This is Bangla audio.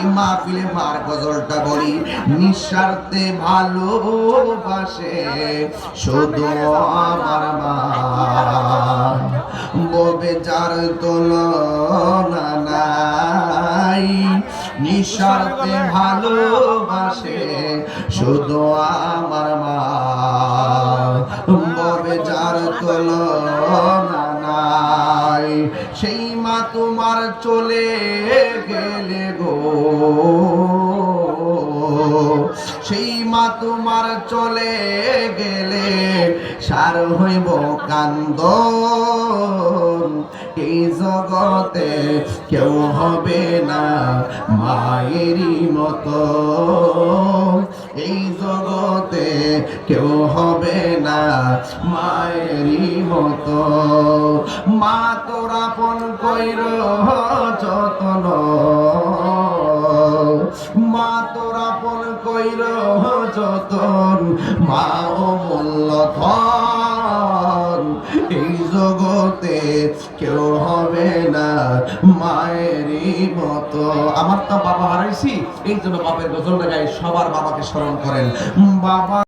তাই মাহফিলে মার গজলটা বলি, নিঃস্বার্থে ভালোবাসে শুধু আমার মা। ববে যার তুলনা নাই, নিঃস্বার্থে ভালোবাসে শুধু আমার মা। ববে যার নাই, সেই মা তোমার চলে গেলে গো। সেই মা তোমার চলে গেলে সার হইব কান্দ এই জগতে কেউ হবে না মায়েরই মতো। এই জগতে কেউ হবে না মায়েরই মতো। মা তোরা পন কইর, যতন কইর যতন মা ও মূল্য এই জগতে কেউ হবে না মায়েরই মতো। আমার তো বাবা হারাইছি, এই জন্য বাপের গজল লাগাই সবার বাবাকে স্মরণ করেন। বাবা